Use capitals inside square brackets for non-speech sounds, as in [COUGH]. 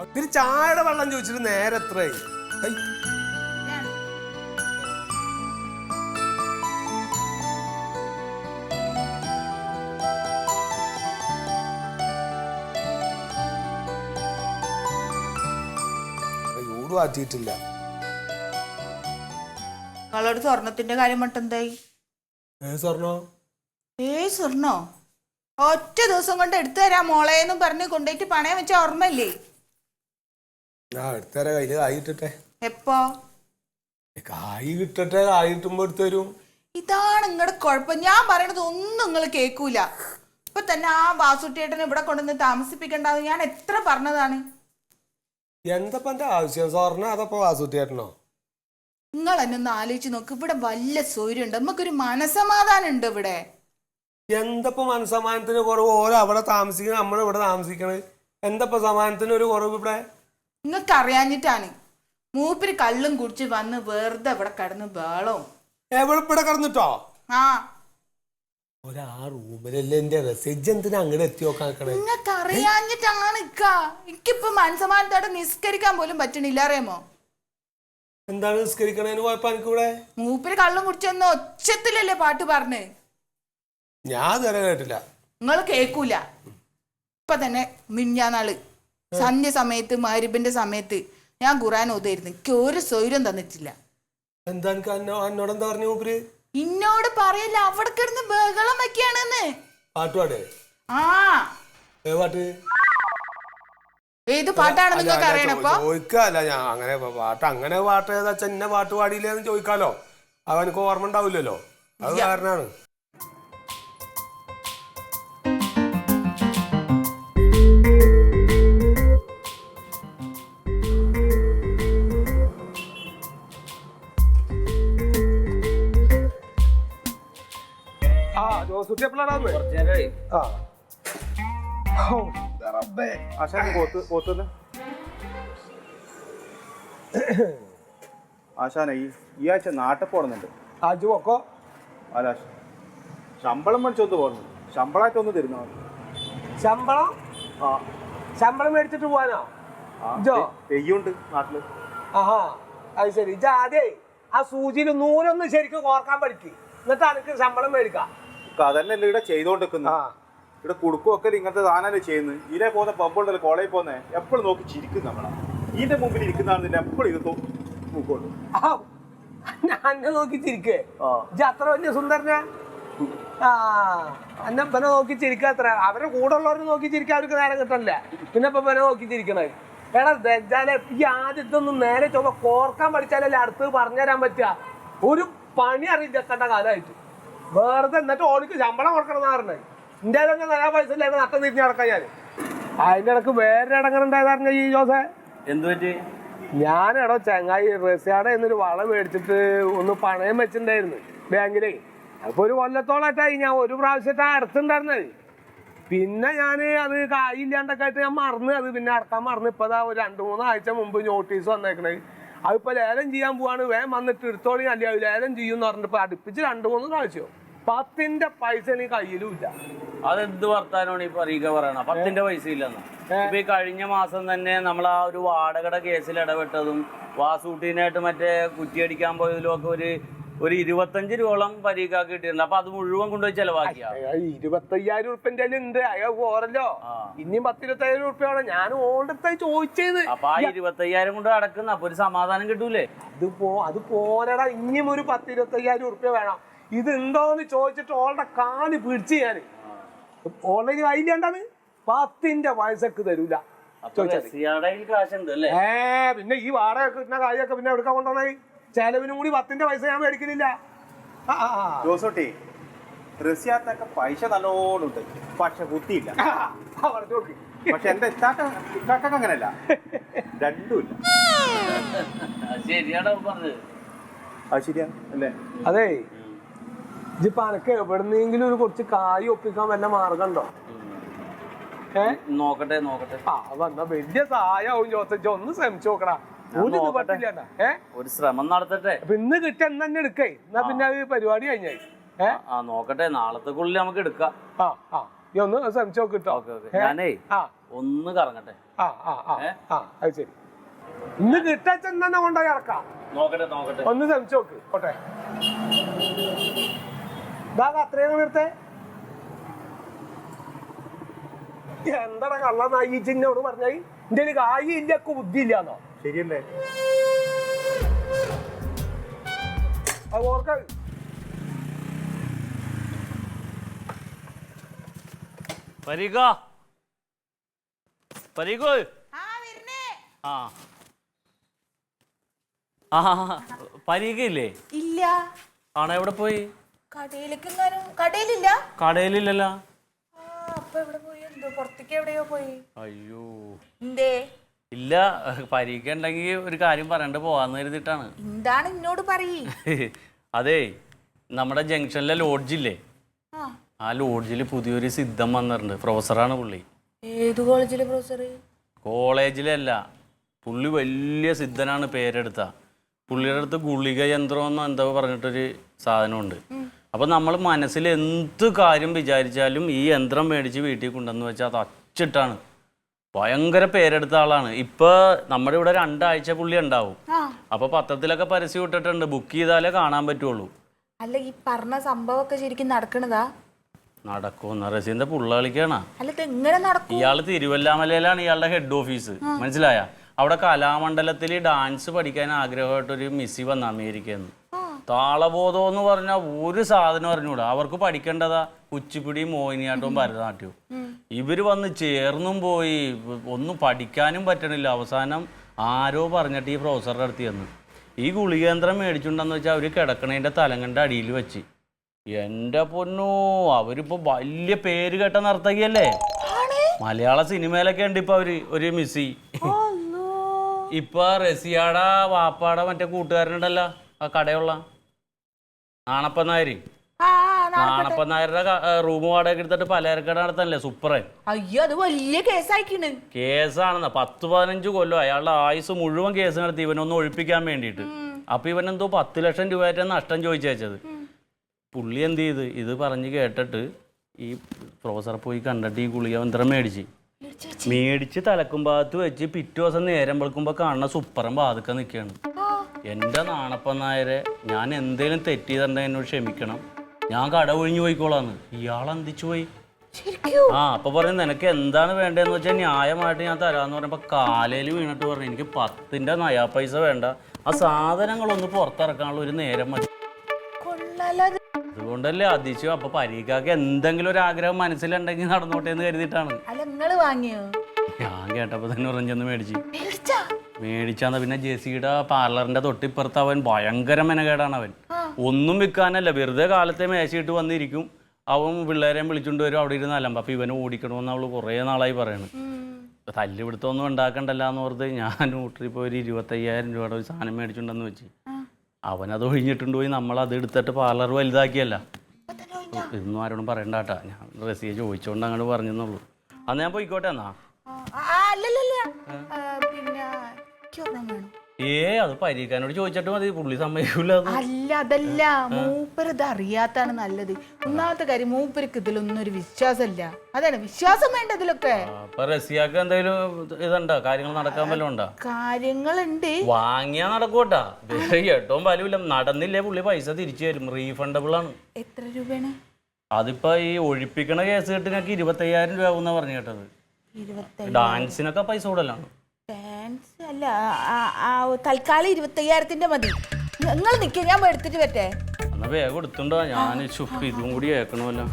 ഒത്തിരി ചായയുടെ വെള്ളം ചോദിച്ചിട്ട് നേരെ എത്രയായി. ചൂട് മാറ്റിയിട്ടില്ല നിങ്ങളോട് സ്വർണത്തിന്റെ കാര്യം മട്ടെന്തായി സ്വർണോ? ഏ സ്വർണോ? ഒറ്റ ദിവസം കൊണ്ട് എടുത്തു തരാം മോളേന്നും പറഞ്ഞ് കൊണ്ടുപോയിട്ട് പണയം വെച്ച ഓർമ്മയില്ലേ? ഞാൻ എടുത്തരാ കയ്യിൽ കായ് കിട്ടട്ടെ. എപ്പോ? കായ് കിട്ടട്ടെ കായ് കിട്ടുമ്പോ എടുത്തു തരും. ഇതാണ് നിങ്ങളുടെ കുഴപ്പം. ഞാൻ പറയണത് ഒന്നും നിങ്ങൾ കേൾക്കൂല ഇപ്പൊ തന്നെ ആ വാസുട്ടിയേട്ടനെ ഇവിടെ കൊണ്ടുവന്ന് താമസിപ്പിക്കണ്ടെന്ന് ഞാൻ എത്ര പറഞ്ഞതാണ്? എന്തപ്പ എന്റെ ആവശ്യം? സ്വർണ അതപ്പോ വാസുട്ടിയേട്ടനോ? നിങ്ങൾ എന്നെ ഒന്ന് ആലോചിച്ച് നോക്ക്. ഇവിടെ വല്ല സൗകര്യമുണ്ട്. നമുക്കൊരു മനസമാധാനം ഉണ്ട് ഇവിടെ. എന്തപ്പോ മനസമാനത്തിന് കുറവ്? ഓരോ അവിടെ താമസിക്കണം നമ്മൾ ഇവിടെ താമസിക്കണത്. എന്തപ്പോ സമാനത്തിന് ഒരു കുറവ് ഇവിടെ? നിങ്ങൾക്ക് അറിയാഞ്ഞിട്ടാണ് മൂപ്പര് കല്ലും കുടിച്ച് വന്ന് വെറുതെ ഇവിടെ കടന്ന് ബേളവും എവിടെ ഇവിടെ കിടന്നിട്ടോ? ആ. ഒരാ റൂമിലല്ലേ എന്റെ റെസിജ് എന്തിനാ അങ്ങോട്ട് എത്തി നോക്കാൻ നിക്കണേ നിങ്ങൾക്ക് അറിയാഞ്ഞിട്ടാണ് ഇക്ക. എനിക്കിപ്പോ മനസമാനത്തോടെ നിസ്കരിക്കാൻ പോലും പറ്റണില്ല അറിയാമോ? എന്താണ് നിസ്കരിക്കണേന് കുഴപ്പം എനിക്ക് ഇവിടെ മൂപ്പര് കള്ളും കുടിച്ചെന്ന് ഒച്ചത്തിലല്ലേ പാട്ട് പറഞ്ഞ് ഞാൻ ഇതുവരെ കേട്ടില്ല നിങ്ങൾ കേൾക്കൂല ഇപ്പൊ തന്നെ മിഞ്ഞാന്നാൾ സന്ധ്യ സമയത്ത് മരുബിന്റെ സമയത്ത് ഞാൻ ഖുറാൻ ഓതായിരുന്നു എനിക്ക് ഒരു സ്വൈര്യം തന്നിട്ടില്ല. എന്താ എനിക്ക് അന്നോ എന്നോട് എന്താ പറഞ്ഞു മൂപ്പര്? ഇന്നോട് പറയല്ല അവിടെ കിടന്ന് ബഹളം വെക്കാണെന്ന്. പാട്ടുപാട് ആ. ഏ പാട്ട്? ഏത് പാട്ടാണ് നിങ്ങൾക്ക് അറിയണപ്പോ ചോദിക്കാല്ല ഞാൻ അങ്ങനെ പാട്ട് അങ്ങനെ പാട്ട് ഏതാ വെച്ചാ ഇന്ന പാട്ട് പാടിയില്ലേന്ന് ചോദിക്കാലോ. അവനക്ക് ഓർമ്മ ഉണ്ടാവില്ലല്ലോ. അത് കാരണാണ്. ജോസുട്ടി ആ. ആശാൻ ആശാന ഈ ഈ ആഴ്ച നാട്ടിൽ പോടുന്നുണ്ട് അജു ഒക്കെ അല്ല ശമ്പളം മേടിച്ചൊന്ന് പോകുന്നു ശമ്പളമായിട്ടൊന്ന് തരുന്നോ? ശമ്പളം? ആ. ശമ്പളം മേടിച്ചിട്ട് പോവാനോ? ആ, തെയ്യുണ്ട് നാട്ടിൽ. ആഹാ അത് ശരി. ഇജ ആദ്യേ ആ സൂചിയിൽ നൂലൊന്ന് ശരിക്കും കോർക്കാൻ പഠിക്കും. എന്നിട്ട് അനക്ക് ശമ്പളം മേടിക്കാം. അതന്നെയല്ലേ ഇവിടെ ചെയ്തോണ്ടിരിക്കുന്നത് ഇവിടെ കുടുക്കുമൊക്കെ ഇങ്ങനത്തെ താനല്ലേ ചെയ്യുന്നത് ഇതിലെ പോകുന്ന പമ്പുണ്ടല്ലോ കോളേജിൽ പോകുന്നേ. എപ്പോഴും നോക്കി ചിരിക്കും നമ്മളെ. ഇതിന്റെ മുമ്പിൽ ഇരിക്കുന്നതാണെന്നില്ല എപ്പോഴും ഇത് നോക്കുള്ളൂ ഞാൻ നോക്കി ചിരിക്കേ അത്ര വലിയ സുന്ദരനാ? ആ എന്നെ നോക്കി ചിരിക്കുക അത്ര. അവരെ കൂടെ ഉള്ളവരെ നോക്കി ചിരിക്കാൻ അവർക്ക് നേരം കിട്ടണില്ല. പിന്നെ ഇപ്പൊ ഇവനെ നോക്കി ചിരിക്കണേ. എടാ ദജ്ജാലെ ഈ ആദ്യത്തെ ഒന്നും നേരെ ചുമ കോർക്കാൻ പഠിച്ചാലല്ലേ അടുത്ത് പറഞ്ഞുതരാൻ പറ്റുക? ഒരു പണി അറിയില്ല എത്തേണ്ട കാലമായിട്ട്. വെറുതെ എന്നിട്ട് ഓടിക്ക് ശമ്പളം കൊടുക്കണം എന്നാ പറഞ്ഞത്. ഇന്ത്യ തന്നെ നല്ല പൈസ ഇല്ലായിരുന്നു നട്ടം തിരിഞ്ഞ് നടക്കാൻ ഞാൻ അതിന്റെ ഇടയ്ക്ക് വേറെ ഇടങ്ങളുണ്ടായതായിരുന്നു ഈ ജോസെ? എന്ത് പറ്റി? ഞാനെടോ ചങ്ങായി റസിയാടെ എന്നൊരു വള മേടിച്ചിട്ട് ഒന്ന് പണയം വെച്ചിട്ടുണ്ടായിരുന്നു ബാങ്കിലേ. അപ്പൊ ഒരു കൊല്ലത്തോളായിട്ടായി ഞാൻ ഒരു പ്രാവശ്യമായിട്ടാ അടുത്തുണ്ടായിരുന്നത്. പിന്നെ ഞാൻ അത് കായില്ലാണ്ടൊക്കെ ആയിട്ട് ഞാൻ മറന്ന് അത് പിന്നെ അടക്കാൻ മറന്ന് ഇപ്പൊ ദാ ഒരു രണ്ട് മൂന്ന് ആഴ്ച മുമ്പ് നോട്ടീസ് വന്നേക്കണേ അതിപ്പോ ലേലം ചെയ്യാൻ പോവാണ്. വേഗം വന്നിട്ട് എടുത്തോളി അല്ല ലേലം ചെയ്യും എന്ന് പറഞ്ഞിട്ട് അടുപ്പിച്ച് രണ്ട് മൂന്ന് പ്രാവശ്യം. പത്തിന്റെ പൈസ എനിക്ക് കയ്യിലുമില്ല അതെന്ത് വർത്താനമാണ് ഈ അറിയിക്ക പറയണ പത്തിന്റെ പൈസ ഇല്ലെന്ന്? ഇപ്പൊ ഈ കഴിഞ്ഞ മാസം തന്നെ നമ്മൾ ആ ഒരു വാടകയുടെ കേസിൽ ഇടപെട്ടതും വാസൂട്ടീനായിട്ട് മറ്റേ കുറ്റിയടിക്കാൻ പോയതിലും ഒക്കെ ഒരു ഒരു ഇരുപത്തഞ്ച് രൂപയോളം പരീക്കാക്ക് കിട്ടിയിട്ടുണ്ട്. അപ്പൊ അത് മുഴുവൻ കൊണ്ടുപോയി ചെലവാക്കിയ? ഇരുപത്തയ്യായിരം ഉറുപ്പിന്റെ ഉണ്ട്. അയാൾ പോരല്ലോ. ഇനിയും പത്തിരുപത്തയ്യായിരം ഉറുപ്പ്യാണ്. ഞാൻ ഓൾഡത്തായി ചോദിച്ചത്. അപ്പൊ ആ ഇരുപത്തയ്യായിരം കൊണ്ട് അടക്കുന്ന അപ്പൊ ഒരു സമാധാനം കിട്ടൂലേ? അത് പോ അത് പോരടാ. ഇനിയും ഒരു പത്തിരുപത്തയ്യായിരം ഉറുപ്പ്യ വേണം. ഇത് ഉണ്ടോന്ന് ചോദിച്ചിട്ട് ഓളുടെ കാൽ പിടിച്ച് ഞാൻ ഓൺലൈൻ കയ്യിലേണ്ടാണ് പത്തിന്റെ വയസ്സക്ക് തരൂല. ഏ പിന്നെ ഈ വാടക കിട്ടുന്ന കാര്യമൊക്കെ പിന്നെ എടുക്കാൻ കൊണ്ടുപോണേ ചെലവിനും കൂടി പത്തിന്റെ പൈസ ഞാൻ മേടിക്കുന്നില്ല. ജോസോട്ടി റസിയാത്തൊക്കെ പൈസ നല്ലോണം ഉണ്ട്. പക്ഷെ ബുദ്ധിയില്ല. പക്ഷെ എന്റെ ഇത്താക്ക ഇത്താക്കൊക്കെ അങ്ങനെയല്ല. രണ്ടുമില്ല ശരിയാണോ പറഞ്ഞത്? അത് ശരിയാ. അല്ലേ? അതെ. ഇതിപ്പോ അനക്ക് എവിടുന്നെങ്കിലും ഒരു കുറച്ച് കായ് ഒപ്പിക്കാൻ വല്ല മാർഗം ഉണ്ടോ ഏ? നോക്കട്ടെ നോക്കട്ടെ. ആ വന്ന വലിയ സഹായവും ജോസഫ് ഒന്ന് ശ്രമിച്ചു നോക്കടാ. ഒരു ഇത് നോക്കട്ടെ. പറ്റില്ല ഏ? ഒരു ശ്രമം നടത്തട്ടെ. അപ്പൊ ഇന്ന് കിട്ടിയ എന്ന് തന്നെ എടുക്കേ. എന്നാ പിന്നെ അത് പരിപാടി കഴിഞ്ഞായി. ഏ? ആ നോക്കട്ടെ. നാളത്തേക്കുള്ളിൽ നമുക്ക് എടുക്കാം. ആ ആ. ഈ ഒന്ന് ശ്രമിച്ചു നോക്ക് കേട്ടോ ഓക്കെ ഓക്കെ. ഞാനേ ആ. ഒന്ന് കറങ്ങട്ടെ. ആ ആ ആ. ആ അത് ശരി. ഇന്ന് കിട്ടാച്ചെന്നെ കൊണ്ടുപോയി ഇറക്കാം. നോക്കട്ടെ നോക്കട്ടെ. ഒന്ന് ശ്രമിച്ചു നോക്ക്. കോട്ടെ ഇതാ അത്രയാണ് നേരത്തെ. എന്താടാ കള്ള നായി ചിന്നോട് പറഞ്ഞായി എന്റെ കായി ഇല്ല ബുദ്ധി ഇല്ലാന്നോ ശരിയല്ലേ? അത് ഓർക്ക. പരീക പരീകോ ആ ഇല്ല. ആണോ എവിടെ പോയി? കടയിലേക്ക് കടയിലില്ല? കടയിലില്ലല്ല. അപ്പൊ എവിടെ പോയി? എന്തോ പുറത്തേക്ക് എവിടെയോ പോയി. അയ്യോ. എന്തേ? ഇല്ല പരീക്ഷ ഉണ്ടെങ്കിൽ ഒരു കാര്യം പറയണ്ട പോവാന്ന് കരുതിട്ടാണ് എന്താണ് എന്നോട് പറയ്? [LAUGHS] അതെ നമ്മുടെ ജംഗ്ഷനിലെ ലോഡ്ജില്ലേ ആ. ആ ലോഡ്ജിൽ പുതിയൊരു സിദ്ധം വന്നിട്ടുണ്ട്. പ്രൊഫസറാണ് പുള്ളി. ഏത് കോളേജിലെ പ്രൊഫസർ കോളേജിലല്ല പുള്ളി വലിയ സിദ്ധനാണ് പേരെടുത്ത. പുള്ളിയുടെ അടുത്ത് ഗുളിക യന്ത്രം എന്നോ എന്തോ പറഞ്ഞിട്ടൊരു സാധനമുണ്ട്. അപ്പൊ നമ്മൾ മനസ്സിൽ എന്ത് കാര്യം വിചാരിച്ചാലും ഈ യന്ത്രം മേടിച്ച് വീട്ടിൽ കൊണ്ടുവന്ന് വെച്ചാൽ അത് അച്ചിട്ടാണ്. ഭയങ്കര പേരെടുത്ത ആളാണ്. ഇപ്പൊ നമ്മുടെ ഇവിടെ രണ്ടാഴ്ച പുള്ളി ഉണ്ടാവും. അപ്പോൾ അപ്പൊ പത്രത്തിലൊക്കെ പരസ്യം ഇട്ടിട്ടുണ്ട്. ബുക്ക് ചെയ്താലേ കാണാൻ പറ്റുള്ളൂ. അല്ല ഈ പറഞ്ഞ സംഭവമൊക്കെ ശരിക്കും നടക്കണതാ? നടക്കും. റസീന്റെ പുള്ള കളിക്കാണ് ഇയാൾ തിരുവല്ലാമലയിലാണ് ഇയാളുടെ ഹെഡ് ഓഫീസ് മനസ്സിലായ? അവിടെ കലാമണ്ഡലത്തിൽ ഡാൻസ് പഠിക്കാൻ ആഗ്രഹമായിട്ടൊരു മിസ്സി വന്ന അമേരിക്കയിൽ നിന്ന്. താളബോധം എന്ന് പറഞ്ഞാൽ ഒരു സാധനം അറിഞ്ഞൂടാ. അവർക്ക് പഠിക്കേണ്ടതാ. കുച്ചിപ്പിടി മോഹിനിയാട്ടവും ഭരതനാട്യവും. ഇവർ വന്ന് ചേർന്നും പോയി. ഒന്നും പഠിക്കാനും പറ്റണില്ല. അവസാനം ആരോ പറഞ്ഞിട്ട് ഈ പ്രൊഫസറുടെ അടുത്ത് ചെന്ന്. ഈ ഗുളികേന്ദ്രം മേടിച്ചുണ്ടെന്ന് വെച്ചാൽ അവർ കിടക്കണേന്റെ തലങ്ങന്റെ അടിയിൽ വെച്ച്. എന്റെ പൊന്നോ അവരിപ്പോ വലിയ പേര് കേട്ട നർത്തകിയല്ലേ? മലയാള സിനിമയിലൊക്കെ ഉണ്ട് ഇപ്പൊ അവർ. ഒരു മിസ്സി. ഇപ്പൊ റസിയാട വാപ്പാട മറ്റേ കൂട്ടുകാരനുണ്ടല്ലോ ആ കടയുള്ള. നാണപ്പൻ. നായര് ആ ആ, നായരുടെ റൂം വാടക എടുത്തിട്ട് പലചരക്കട നടത്തല്ലേ സൂപ്പറൻ അയ്യോ അത് വലിയ കേസായിക്കണ്. കേസാണെന്ന. പത്ത് പതിനഞ്ച് കൊല്ലം അയാളുടെ ആയുസ് മുഴുവൻ കേസ് നടത്തി. ഇവനൊന്ന് ഒഴിപ്പിക്കാൻ വേണ്ടിയിട്ട്. അപ്പൊ ഇവനെന്തോ പത്ത് ലക്ഷം രൂപയായിട്ട് നഷ്ടം ചോദിച്ചത് പുള്ളി എന്ത് ചെയ്ത്? ഇത് പറഞ്ഞ് കേട്ടിട്ട് ഈ പ്രൊഫസറെ പോയി കണ്ടിട്ട് ഈ ഗുളിക യന്ത്രം മേടിച്ച് മേടിച്ച് തലക്കും ഭാഗത്ത് വെച്ച് പിറ്റേ ദിവസം നേരം വെളുക്കുമ്പോ കാണുന്ന സൂപ്പറം ബാധക്ക നിൽക്കുകയാണ് എന്റെ നാണപ്പൻ നായരെ ഞാൻ എന്തേലും തെറ്റ് ചെയ്തിട്ടുണ്ടെങ്കിൽ എന്നോട് ക്ഷമിക്കണം. ഞാൻ കട ഒഴിഞ്ഞു പോയിക്കോളാന്ന്. ഇയാൾ എന്തിച്ചു പോയി. ആ അപ്പൊ പറഞ്ഞു നിനക്ക് എന്താണ് വേണ്ടതെന്ന് വെച്ചാൽ ന്യായമായിട്ട് ഞാൻ തരാന്ന് പറഞ്ഞപ്പോ കാലയിൽ വീണിട്ട് പറഞ്ഞു എനിക്ക് പത്തിന്റെ നയാ പൈസ വേണ്ട. ആ സാധനങ്ങളൊന്ന് പുറത്തിറക്കാനുള്ള ഒരു നേരം മതി. അതുകൊണ്ടല്ലേ അതിച്ചു അപ്പൊ പരീക്ഷക്ക് എന്തെങ്കിലും ഒരു ആഗ്രഹം മനസ്സിലുണ്ടെങ്കിൽ നടന്നോട്ടെ എന്ന് കരുതിയിട്ടാണ്. ഞാൻ കേട്ടപ്പോ തന്നെ ഉറഞ്ഞെന്ന് മേടിച്ചാ? മേടിച്ചാന്ന് പിന്നെ ജെസിയുടെ പാർലറിന്റെ തൊട്ടിപ്പുറത്ത് അവൻ ഭയങ്കര മെനകേടാണ് അവൻ. ഒന്നും വിൽക്കാനല്ല വെറുതെ കാലത്തെ മേശയിട്ട് വന്നിരിക്കും. അവൻ പിള്ളേരെയും വിളിച്ചുകൊണ്ട് വരും അവിടെ ഇരുന്ന് അലമ്പ. അപ്പൊ ഇവനെ ഓടിക്കണമെന്ന് അവൾ കുറേ നാളായി പറയണ്. ഇപ്പൊ തല്ലിപിടുത്തൊന്നും ഉണ്ടാക്കണ്ടല്ല എന്ന് ഓർത്ത് ഞാൻ ഊട്ടറി പോയി ഒരു ഇരുപത്തയ്യായിരം രൂപയുടെ ഒരു സാധനം മേടിച്ചുണ്ടെന്ന് വെച്ച്. അവനത് ഒഴിഞ്ഞിട്ടുണ്ട് പോയി നമ്മൾ അത് എടുത്തിട്ട് പാർലർ വലുതാക്കിയല്ല. ഇതൊന്നും ആരോടും പറയണ്ട കേട്ടാ. ഞാൻ റസിയെ ചോദിച്ചോണ്ട് അങ്ങോട്ട് പറഞ്ഞെന്നുള്ളൂ അന്ന് ഞാൻ പോയിക്കോട്ടെ എന്നാ. ഏ അത് പരീക്കാനോട് ചോദിച്ചിട്ട് മതി പുള്ളി സമ്മതിക്കൂല അത്. അല്ല അതല്ല. മൂപ്പര് ഇത് അറിയാത്താണ് നല്ലത്. ഒന്നാമത്തെ കാര്യം മൂപ്പർക്ക് ഇതിലൊന്നും ഒരു വിശ്വാസമില്ല. അതാണ് വിശ്വാസം വേണ്ട ഇതിലൊക്കെ. അപ്പൊ റസിയാക്ക് എന്തെങ്കിലും ഇതുണ്ടോ? കാര്യങ്ങൾ നടക്കാൻ വല്ലതും ഉണ്ടോ? കാര്യങ്ങളുണ്ട്. വാങ്ങിയാ നടക്കൂട്ടാ. ഏറ്റവും വലുവില്ല നടന്നില്ലേ പുള്ളി പൈസ തിരിച്ചു തരും. റീഫണ്ടബിൾ ആണ്. എത്ര രൂപയാണ്? അതിപ്പോ ഈ ഒഴിപ്പിക്കണ കേസ് കെട്ടിനൊക്കെ ഇരുപത്തയ്യായിരം രൂപ ആവുന്ന പറഞ്ഞു കേട്ടത്. ഡാൻസിനൊക്കെ പൈസ കൂടുതലാണ്. ഡാൻസ് അല്ല തൽക്കാലം ഇരുപത്തയ്യായിരത്തിന്റെ മതി. നിങ്ങൾ നിൽക്കുക ഞാൻ എടുത്തിട്ട് പറ്റേ എന്നാ വേഗം എടുത്തുണ്ടോ ഞാൻ ഇതും കൂടി കേൾക്കണമല്ലോ.